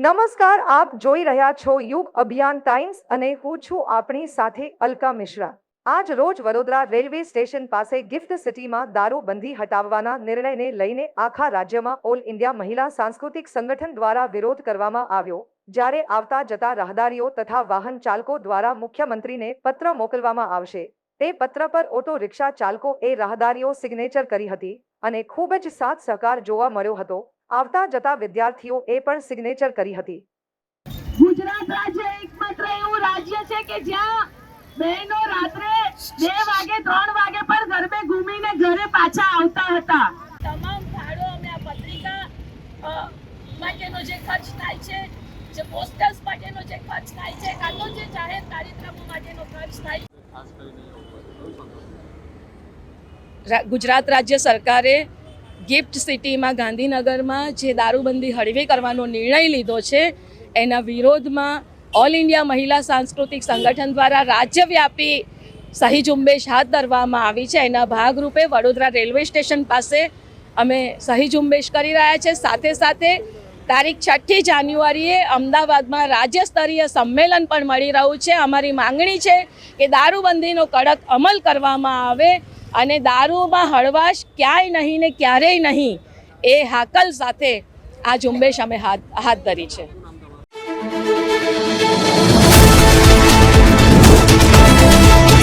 નમસ્કાર, આપ જોઈ રહ્યા છો યુગ અભિયાન ટાઈમ્સ અને હું છું આપણી સાથે અલકા મિશ્રા. આજ રોજ વડોદરા રેલવે સ્ટેશન પાસે ગિફ્ટ સિટીમાં દારૂબંધી હટાવવાના નિર્ણયને લઈને આખા રાજ્યમાં ઓલ ઇન્ડિયા મહિલા સાંસ્કૃતિક સંગઠન દ્વારા વિરોધ કરવામાં આવ્યો, જ્યારે આવતા જતા રાહદારીઓ તથા વાહન ચાલકો દ્વારા મુખ્યમંત્રીને પત્ર મોકલવામાં આવશે. તે પત્ર પર ઓટો રિક્ષા ચાલકો એ રાહદારીઓ સિગ્નેચર કરી હતી અને ખૂબ જ સાથ સહકાર જોવા મળ્યો હતો. આવતા જતા વિદ્યાર્થીઓ એ પણ સિગ્નેચર કરી હતી. ગુજરાત રાજ્ય એકમાત્ર એવું રાજ્ય છે કે જ્યાં બહેનો રાત્રે બે વાગે ત્રણ વાગે પણ ગરબે ઘૂમીને ઘરે પાછા આવતા હતા. તમામ ભાડો અમે આ પત્રિકા માટેનો જે ખર્ચ થાય છે જે પોસ્ટર્સ માટેનો જે ખર્ચ થાય છે કાં તો જે જાહેર કાર્યક્રમો માટેનો ખર્ચ થાય છે ગુજરાત રાજ્ય સરકારે ગિફ્ટ સિટીમાં, ગાંધીનગરમાં જે દારૂબંધી હળવી કરવાનો નિર્ણય લીધો છે, એના વિરોધમાં ઓલ ઇન્ડિયા મહિલા સાંસ્કૃતિક સંગઠન દ્વારા રાજ્યવ્યાપી સહી ઝુંબેશ હાથ ધરવામાં આવી છે. એના ભાગરૂપે વડોદરા રેલવે સ્ટેશન પાસે અમે સહી ઝુંબેશ કરી રહ્યા છે. સાથે સાથે તારીખ છઠ્ઠી જાન્યુઆરીએ અમદાવાદમાં રાજ્ય સ્તરીય સંમેલન પણ મળી રહ્યું છે. અમારી માંગણી છે કે દારૂબંધીનો કડક અમલ કરવામાં આવે. અને દારૂમાં હળવાશ ક્યાંય નહીં ને ક્યારેય નહીં, એ હાકલ સાથે આ ઝુંબેશ અમે હાથ હાથ ધરી છે.